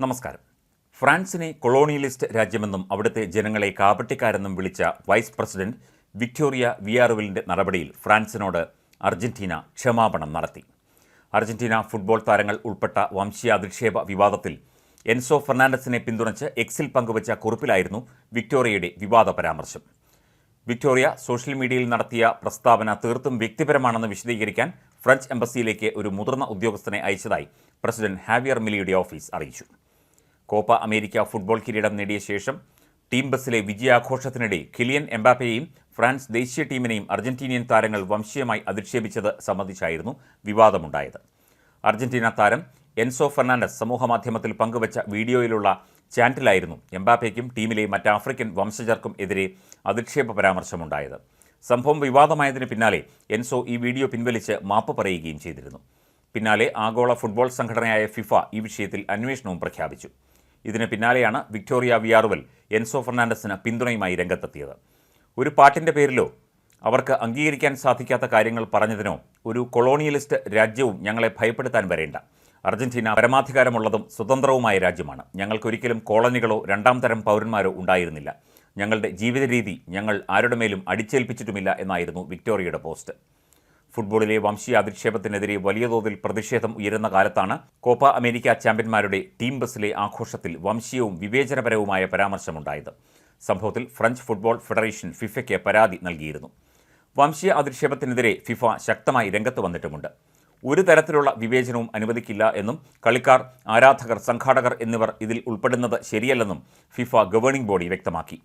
നമസ്കാരം. ഫ്രാൻസിനെ കൊളോണിയലിസ്റ്റ് രാജ്യമെന്നും അവിടുത്തെ ജനങ്ങളെ കാപട്ടിക്കാരെന്നും വിളിച്ച വൈസ് പ്രസിഡന്റ് വിക്ടോറിയ വിയാറുവിലിന്റെ നടപടിയിൽ ഫ്രാൻസിനോട് അർജന്റീന ക്ഷമാപണം നടത്തി. അർജന്റീന ഫുട്ബോൾ താരങ്ങൾ ഉൾപ്പെട്ട വംശീയാധിക്ഷേപ വിവാദത്തിൽ എൻസോ ഫെർണാണ്ടസിനെ പിന്തുണച്ച് എക്സിൽ പങ്കുവച്ച കുറിപ്പിലായിരുന്നു വിക്ടോറിയയുടെ വിവാദ പരാമർശം. വിക്ടോറിയ സോഷ്യൽ മീഡിയയിൽ നടത്തിയ പ്രസ്താവന തീർത്തും വ്യക്തിപരമാണെന്ന് വിശദീകരിക്കാൻ ഫ്രഞ്ച് എംബസിയിലേക്ക് ഒരു മുതിർന്ന ഉദ്യോഗസ്ഥനെ അയച്ചതായി പ്രസിഡന്റ് ഹാവിയർ മിലിയുടെ ഓഫീസ് അറിയിച്ചു. കോപ്പ അമേരിക്ക ഫുട്ബോൾ കിരീടം നേടിയ ശേഷം ടീം ബസ്സിലെ വിജയാഘോഷത്തിനിടെ കിലിയൻ എംബാപ്പയെയും ഫ്രാൻസ് ദേശീയ ടീമിനെയും അർജന്റീനിയൻ താരങ്ങൾ വംശീയമായി അധിക്ഷേപിച്ചത് സംബന്ധിച്ചായിരുന്നു വിവാദമുണ്ടായത്. അർജന്റീന താരം എൻസോ ഫെർണാണ്ടസ് സമൂഹമാധ്യമത്തിൽ പങ്കുവച്ച വീഡിയോയിലുള്ള ചാന്റിലായിരുന്നു എംബാപ്പയ്ക്കും ടീമിലെ മറ്റ് ആഫ്രിക്കൻ വംശജർക്കും എതിരെ അധിക്ഷേപ പരാമർശമുണ്ടായത്. സംഭവം വിവാദമായതിന് പിന്നാലെ എൻസോ ഈ വീഡിയോ പിൻവലിച്ച് മാപ്പ് പറയുകയും ചെയ്തിരുന്നു. പിന്നാലെ ആഗോള ഫുട്ബോൾ സംഘടനയായ ഫിഫ ഈ വിഷയത്തിൽ അന്വേഷണവും പ്രഖ്യാപിച്ചു. ഇതിന് പിന്നാലെയാണ് വിക്ടോറിയ വിയാറുവൽ എൻസോ ഫെർണാണ്ടസിന് പിന്തുണയുമായി രംഗത്തെത്തിയത്. ഒരു പാട്ടിന്റെ പേരിലോ അവർക്ക് അംഗീകരിക്കാൻ സാധിക്കാത്ത കാര്യങ്ങൾ പറഞ്ഞതിനോ ഒരു കൊളോണിയലിസ്റ്റ് രാജ്യവും ഞങ്ങളെ ഭയപ്പെടുത്താൻ വരേണ്ട. അർജന്റീന പരമാധികാരമുള്ളതും സ്വതന്ത്രവുമായ രാജ്യമാണ്. ഞങ്ങൾക്കൊരിക്കലും കോളനികളോ രണ്ടാം തരം പൗരന്മാരോ ഉണ്ടായിരുന്നില്ല. ഞങ്ങളുടെ ജീവിത രീതി ഞങ്ങൾ ആരുടെ മേലും അടിച്ചേൽപ്പിച്ചിട്ടുമില്ല എന്നായിരുന്നു വിക്ടോറിയയുടെ പോസ്റ്റ്. ഫുട്ബോളിലെ വംശീയ അധിക്ഷേപത്തിനെതിരെ വലിയ തോതിൽ പ്രതിഷേധം ഉയരുന്ന കാലത്താണ് കോപ്പ അമേരിക്ക ചാമ്പ്യന്മാരുടെ ടീം ബസ്സിലെ ആഘോഷത്തിൽ വംശീയവും വിവേചനപരവുമായ പരാമർശമുണ്ടായത്. സംഭവത്തിൽ ഫ്രഞ്ച് ഫുട്ബോൾ ഫെഡറേഷൻ ഫിഫയ്ക്ക് പരാതി നൽകിയിരുന്നു. വംശീയ അധിക്ഷേപത്തിനെതിരെ ഫിഫ ശക്തമായി രംഗത്ത് വന്നിട്ടുമുണ്ട്. ഒരു തരത്തിലുള്ള വിവേചനവും അനുവദിക്കില്ല എന്നും കളിക്കാർ ആരാധകർ സംഘാടകർ എന്നിവർ ഇതിൽ ഉൾപ്പെടുന്നത് ശരിയല്ലെന്നും ഫിഫ ഗവേണിംഗ് ബോഡി വ്യക്തമാക്കി.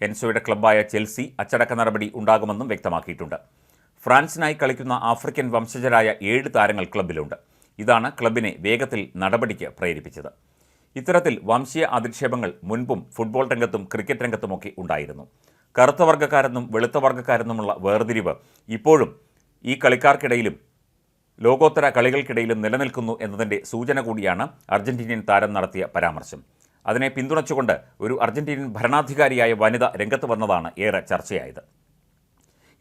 എൻസോയുടെ ക്ലബ്ബായ ചെൽസി അച്ചടക്ക നടപടി ഉണ്ടാകുമെന്നും വ്യക്തമാക്കിയിട്ടുണ്ട്. ഫ്രാൻസിനായി കളിക്കുന്ന ആഫ്രിക്കൻ വംശജരായ ഏഴ് താരങ്ങൾ ക്ലബിലുണ്ട്. ഇതാണ് ക്ലബിനെ വേഗത്തിൽ നടപടിക്ക് പ്രേരിപ്പിച്ചത്. ഇത്തരത്തിൽ വംശീയ അധിക്ഷേപങ്ങൾ മുൻപും ഫുട്ബോൾ രംഗത്തും ക്രിക്കറ്റ് രംഗത്തുമൊക്കെ ഉണ്ടായിരുന്നു. കറുത്ത വർഗക്കാരെന്നും വെളുത്ത വർഗക്കാരെന്നുമുള്ള വേർതിരിവ് ഇപ്പോഴും ഈ കളിക്കാർക്കിടയിലും ലോകോത്തര കളികൾക്കിടയിലും നിലനിൽക്കുന്നു എന്നതിന്റെ സൂചന കൂടിയാണ് അർജന്റീനിയൻ താരം നടത്തിയ പരാമർശം. അതിനെ പിന്തുണച്ചുകൊണ്ട് ഒരു അർജന്റീനിയൻ ഭരണാധികാരിയായ വനിത രംഗത്ത് വന്നതാണ് ഏറെ ചർച്ചയായത്.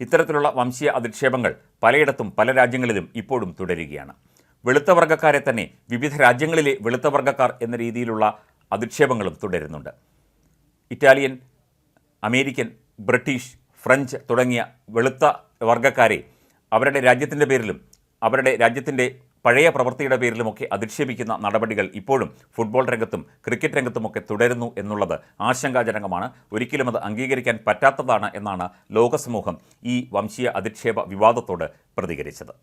ഇത്തരത്തിലുള്ള വംശീയ അധിക്ഷേപങ്ങൾ പലയിടത്തും പല രാജ്യങ്ങളിലും ഇപ്പോഴും തുടരുകയാണ്. വെളുത്ത വർഗക്കാരെ തന്നെ വിവിധ രാജ്യങ്ങളിലെ വെളുത്ത വർഗക്കാർ എന്ന രീതിയിലുള്ള അധിക്ഷേപങ്ങളും തുടരുന്നുണ്ട്. ഇറ്റാലിയൻ അമേരിക്കൻ ബ്രിട്ടീഷ് ഫ്രഞ്ച് തുടങ്ങിയ വെളുത്ത വർഗക്കാരെ അവരുടെ രാജ്യത്തിന്റെ പേരിലും അവരുടെ രാജ്യത്തിന്റെ പഴയ പ്രവൃത്തിയുടെ പേരിലുമൊക്കെ അധിക്ഷേപിക്കുന്ന നടപടികൾ ഇപ്പോഴും ഫുട്ബോൾ രംഗത്തും ക്രിക്കറ്റ് രംഗത്തുമൊക്കെ തുടരുന്നു എന്നുള്ളത് ആശങ്കാജനകമാണ്. ഒരിക്കലും അത് അംഗീകരിക്കാൻ പറ്റാത്തതാണ് എന്നാണ് ലോകസമൂഹം ഈ വംശീയ അധിക്ഷേപ വിവാദത്തോട് പ്രതികരിച്ചത്.